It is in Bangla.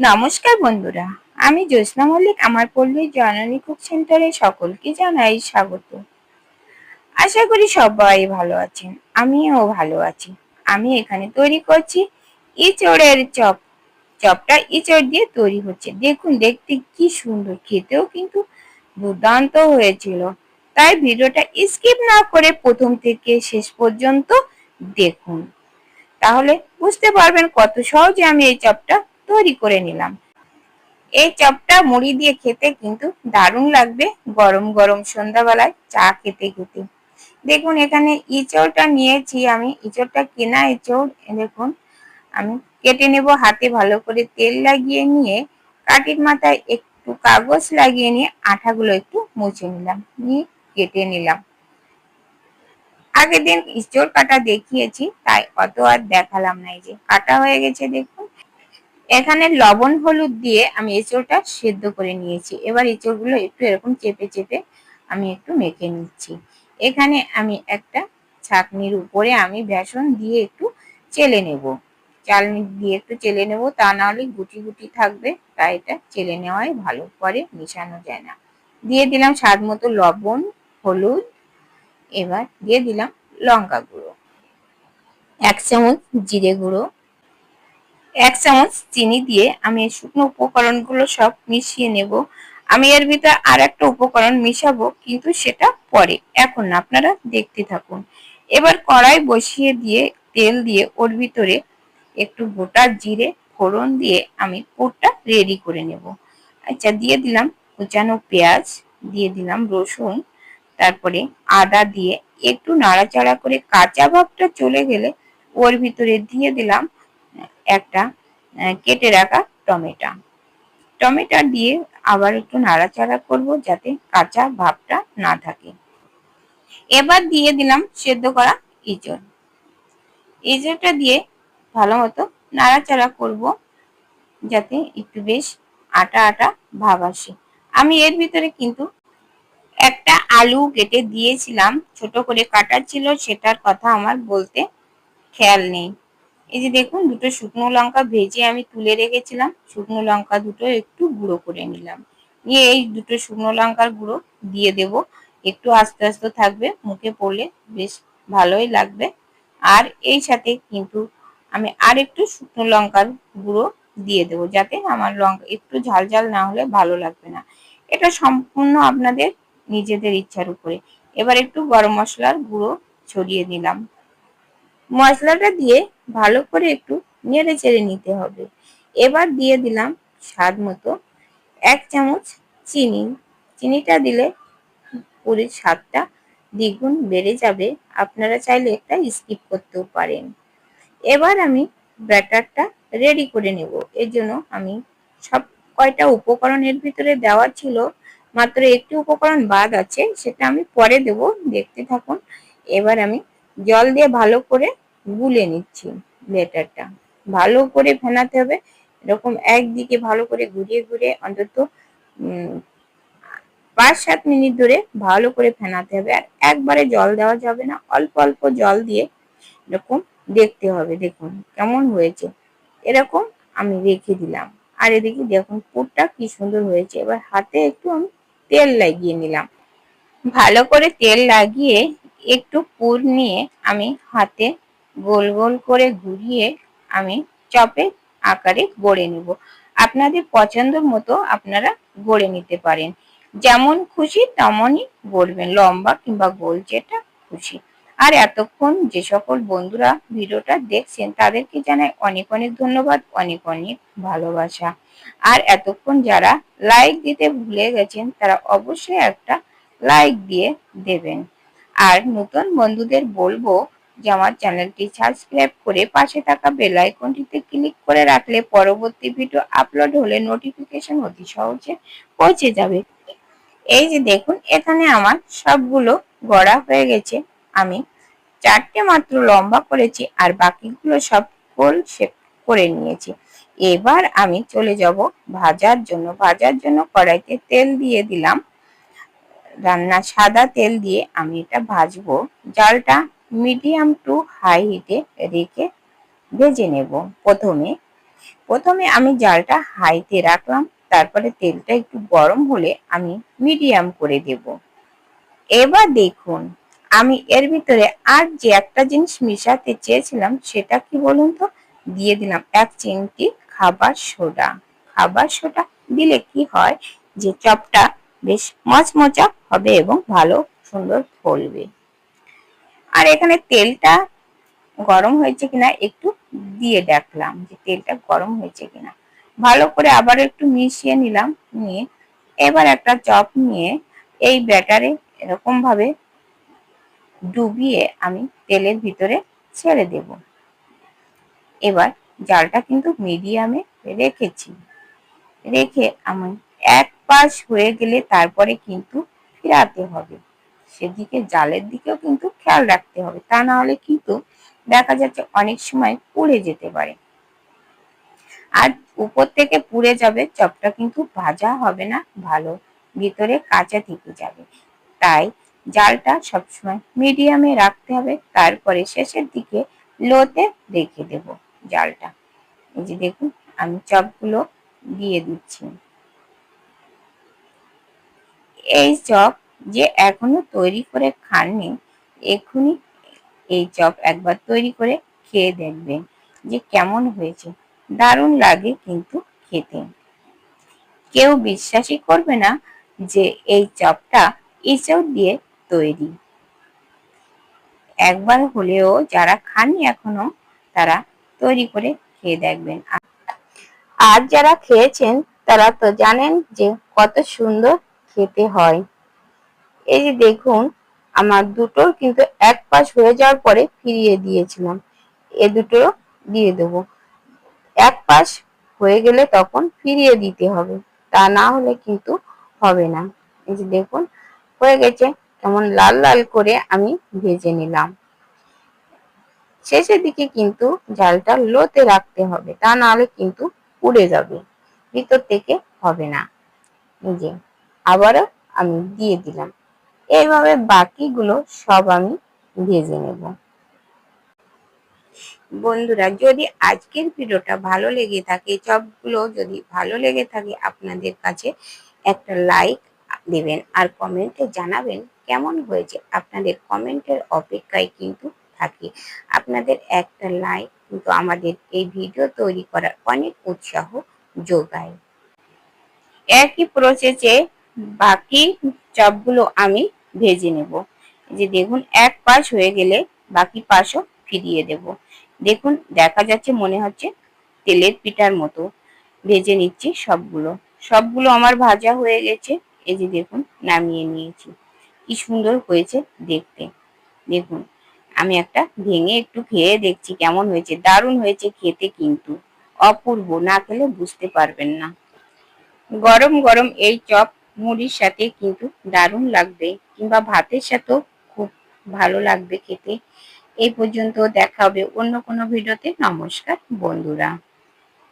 নমস্কার বন্ধুরা, আমি জ্যোৎস্না মল্লিক, আমার পল্লী জননী কুক সেন্টারে সকলকে জানাই স্বাগত। আশা করি সবাই ভালো আছেন, আমিও ভালো আছি। আমি এখানে তৈরি করছি ইচড়ের চপ। চপটা ইচড় দিয়ে তৈরি হচ্ছে। দেখুন, দেখতে কি সুন্দর, খেতেও কিন্তু দুর্দান্ত হয়েছিল। তাই ভিডিওটা স্কিপ না করে প্রথম থেকে শেষ পর্যন্ত দেখুন। তাহলে বুঝতে পারবেন কত সহজে আমি এই চপটা তৈরি করে নিলাম। এই চপটা মুড়ি দিয়ে খেতে কিন্তু দারুণ লাগবে গরম গরম সন্ধ্যাবেলায় চা খেতে খেতে। দেখুন, এখানে ইঁচড়টা নিয়েছি আমি। ইঁচড়টা কেনা ইঁচড়? দেখুন, আমি কেটে নেব হাতে ভালো করে তেল লাগিয়ে নিয়ে কাটির মাথায় একটু কাগজ লাগিয়ে নিয়ে আঠাগুলো একটু মুছে নিলাম, নিয়ে কেটে নিলাম। আগের দিন ইঁচড় কাটা দেখিয়েছি, তাই অত আর দেখালাম না। এই যে কাটা হয়ে গেছে দেখুন এখানে লবণ, হলুদ দিয়ে আমি এঁচড়টা সেদ্ধ করে নিয়েছি। এবার এঁচড়গুলো একটু এরকম চেপে চেপে আমি একটু মেখে নিচ্ছি। এখানে আমি একটা ছাকনির উপরে আমি বেসন দিয়ে একটু চেলে নেব। চালনি দিয়ে একটু চেলে নেব, তা না হলে গুটি গুটি থাকবে তাই এটা চেলে নেওয়াই ভালো পরে মিশানো যায় না। দিয়ে দিলাম স্বাদ মতো লবণ, হলুদ, এবার দিয়ে দিলাম লঙ্কা গুঁড়ো। এক চামচ জিরে গুঁড়ো। এক চামচ চিনি দিয়ে আমি শুকনো উপকরণগুলো সব মিশিয়ে নেব। আমি এর ভিতরে আর একটা উপকরণ মিশাবো, কিন্তু সেটা পরে। এখন আপনারা দেখতে থাকুন। এবার কড়াই বসিয়ে দিয়ে তেল দিয়ে ওর ভিতরে একটু গোটা জিরে, ফোড়ন দিয়ে আমি পুরটা রেডি করে নেব। আচ্ছা দিয়ে দিলাম কুচানো পেঁয়াজ, দিয়ে দিলাম রসুন, তারপরে আদা দিয়ে একটু নাড়াচাড়া করে কাঁচা ভাবটা চলে গেলে ওর ভিতরে দিয়ে দিলাম একটা কেটে রাখা টমেটো। টমেটো দিয়ে আবার একটু নাড়াচাড়া করব যাতে কাঁচা ভাবটা না থাকে। এবার দিয়ে দিলাম সেদ্ধ করা ইঁচড়। ইঁচড়টা দিয়ে ভালো মতো নাড়াচাড়া করব যাতে একটু বেশ আটা আটা ভাব আসে। আমি এর ভিতরে কিন্তু একটা আলু কেটে দিয়েছিলাম। ছোট করে কাটা ছিল, সেটার কথা আমার বলতে খেয়াল নেই। এই যে দেখুন, দুটো শুকনো লঙ্কা ভেজে আমি তুলে রেখেছিলাম। শুকনো লঙ্কা দুটো একটু গুঁড়ো করে নিলাম। নিয়ে এই দুটো শুকনো লঙ্কার গুঁড়ো দিয়ে দেব। একটু আস্তে আস্তে থাকবে, মুখে পড়লে বেশ ভালোই লাগবে। আর এই সাথে কিন্তু আমি আর একটু শুকনো লঙ্কার গুঁড়ো দিয়ে দেবো, যাতে আমার লঙ্কা একটু ঝাল ঝাল না হলে ভালো লাগবে না। এটা সম্পূর্ণ আপনাদের নিজেদের ইচ্ছার উপরে। এবার একটু গরম মশলার গুঁড়ো ছড়িয়ে দিলাম। মশলাটা দিয়ে ভালো করে একটু নেড়ে চেড়ে নিতে হবে। এবার দিয়ে দিলাম স্বাদ মতো এক চামচ চিনি। চিনিটা দিলে পুরীর স্বাদটা দ্বিগুণ বেড়ে যাবে। আপনারা চাইলে একটা স্কিপ করতেও পারেন। এবার আমি ব্যাটারটা রেডি করে নেব। এর জন্য আমি সব কয়টা উপকরণের ভিতরে দেওয়া ছিল, মাত্র একটি উপকরণ বাদ আছে, সেটা আমি পরে দেব। দেখতে থাকুন। এবার আমি জল দিয়ে ভালো করে গুলে নিচ্ছি ব্যাটারটা। ভালো করে ফেনাতে হবে, এরকম একদিকে ভালো করে ঘুরিয়ে ঘুরিয়ে অন্তত পাঁচ সাত মিনিট ধরে ভালো করে ফেনাতে হবে। আর একবারে জল দেওয়া যাবে না, অল্প অল্প জল দিয়ে এরকম দেখতে হবে। দেখুন কেমন হয়েছে, এরকম আমি রেখে দিলাম। আর এদিকে দেখুন পুরটা কি সুন্দর হয়েছে। এবার হাতে একটু আমি তেল লাগিয়ে নিলাম। ভালো করে তেল লাগিয়ে একটু পুর নিয়ে আমি হাতে গোল গোল করে ঘুরিয়ে আমি চপে আকারে গড়ে নেব। আপনাদের পছন্দ মতো আপনারা গড়ে নিতে পারেন। যেমন খুশি তেমনই গড়বেন, লম্বা কিংবা গোল যেটা খুশি। আর এতক্ষণ যে সকল বন্ধুরা ভিডিওটা দেখছেন, তাদেরকে জানাই অনেক অনেক ধন্যবাদ, অনেক অনেক ভালোবাসা। আর এতক্ষণ যারা লাইক দিতে ভুলে গেছেন, তারা অবশ্যই একটা লাইক দিয়ে দেবেন। আর নতুন বন্ধুদের বলব আমার চ্যানেলটি সাবস্ক্রাইব করে পাশে থাকা বেল আইকনটিতে ক্লিক করে রাখলে পরবর্তী ভিডিও আপলোড হলে নোটিফিকেশন অতি সহজে পৌঁছে যাবে। এই যে দেখুন, এখানে আমার সবগুলো গড়া হয়ে গেছে। আমি চারটে মাত্র লম্বা করেছি আর বাকিগুলো সব গোল শেপ করে নিয়েছি। এবার আমি চলে যাব ভাজার জন্য। ভাজার জন্য কড়াইতে তেল দিয়ে দিলাম। রান্না সাদা তেল দিয়ে আমি এটা ভাজবো। জালটা মিডিয়াম টু হাই হিটে রেখে ভেজে নেব। প্রথমে প্রথমে আমি জালটা হাইতে রাখলাম, তারপরে তেলটা একটু গরম হলে আমি মিডিয়াম করে দেব। এবার দেখুন, আমি এর ভিতরে আর যে একটা জিনিস মিশাতে চেয়েছিলাম সেটা কি বলুন তো? দিয়ে দিলাম এক চিমটি খাবার সোডা। খাবার সোডা দিলে কি হয় যে চপটা বেশ মচমচা হবে এবং ভালো সুন্দর ফলবে। আর এখানে তেলটা গরম হয়েছে কিনা একটু দিয়ে দেখলাম যে তেলটা গরম হয়েছে কিনা। ভালো করে আবার একটু মিশিয়ে নিলাম, নিয়ে এবার একটা চপ নিয়ে এই ব্যাটারে এরকম ভাবে ডুবিয়ে আমি তেলের ভিতরে ছেড়ে দেব। এবার জালটা কিন্তু মিডিয়ামে রেখেছি। রেখে আমি এক পাশ হয়ে গেলে তারপরে কিন্তু ফিরাতে হবে। সেদিকে জালের দিকেও কিন্তু খেয়াল রাখতে হবে। তা না হলে কিন্তু দেখা যাচ্ছে অনেক সময় পুড়ে যেতে পারে। আর উপর থেকে পুড়ে যাবে, চপটা কিন্তু ভাজা হবে না, ভালো ভিতরে কাঁচা থেকে যাবে। তাই জালটা সবসময় মিডিয়ামে রাখতে হবে, তারপরে শেষের দিকে লোতে রেখে দেব জালটা। এই যে দেখুন, আমি চপগুলো দিয়ে দিচ্ছি। এই চপ যে এখনও তৈরি করে খাননি, এখনই এই চপ একবার তৈরি করে খেয়ে দেখবেন যে কেমন হয়েছে। দারুণ লাগে কিন্তু খেতে। কেউ বিশ্বাসই করবে না যে এই চপটা এসব দিয়ে তৈরি। একবার হলেও যারা খাননি এখনও, তারা তৈরি করে খেয়ে দেখবেন। আর যারা খেয়েছেন, তারা তো জানেন যে কত সুন্দর খেতে হয়। এই যে দেখুন, আমার দুটো কিন্তু এক পাশ হয়ে যাওয়ার পরে ফিরিয়ে দিয়েছিলাম। এ দুটো দিয়ে দেব। এক পাশ হয়ে গেলে তখন ফিরিয়ে দিতে হবে। তা না হলে কিন্তু হবে না। এই যে দেখুন, হয়ে গেছে। কেমন লাল লাল করে আমি ভেজে নিলাম। শেষের দিকে কিন্তু জালটা লোতে রাখতে হবে। তা না হলে কিন্তু পুড়ে যাবে। ভিতর থেকে হবে না। এই যে, আবারও আমি দিয়ে দিলাম। এইভাবে বাকিগুলো সব আমি ভেজে নেব। বন্ধুরা, যদি আজকের ভিডিওটা ভালো লেগে থাকে, সবগুলো যদি ভালো লেগে থাকে, আপনাদের কাছে একটা লাইক দেবেন আর কমেন্টে জানাবেন কেমন হয়েছে। আপনাদের কমেন্টের অপেক্ষায় কিন্তু থাকি। আপনাদের একটা লাইক কিন্তু আমাদের এই ভিডিও তৈরি করার অনেক উৎসাহ যোগায়। একই প্রসেসে বাকি চপগুলো আমি ভেজে নেব। যে দেখুন, এক পাশ হয়ে গেলে বাকি পাশও ফিরিয়ে দেব। দেখুন, দেখা যাচ্ছে মনে হচ্ছে তেলের পিঠার মতো ভেজে নিচ্ছি সবগুলো। সবগুলো আমার ভাজা হয়ে গেছে। এই যে দেখুন, নামিয়ে নিয়েছি। কি সুন্দর হয়েছে দেখতে। দেখুন, আমি একটা ভেঙে একটু খেয়ে দেখছি কেমন হয়েছে। দারুণ হয়েছে খেতে কিন্তু। অপূর্ব, না খেলে বুঝতে পারবেন না। গরম গরম এই চপ মুড়ির সাথে কিন্তু দারুণ লাগবে কিংবা ভাতের সাথেও খুব ভালো লাগবে খেতে। এই পর্যন্ত দেখা হবে অন্য কোনো ভিডিওতে। নমস্কার বন্ধুরা।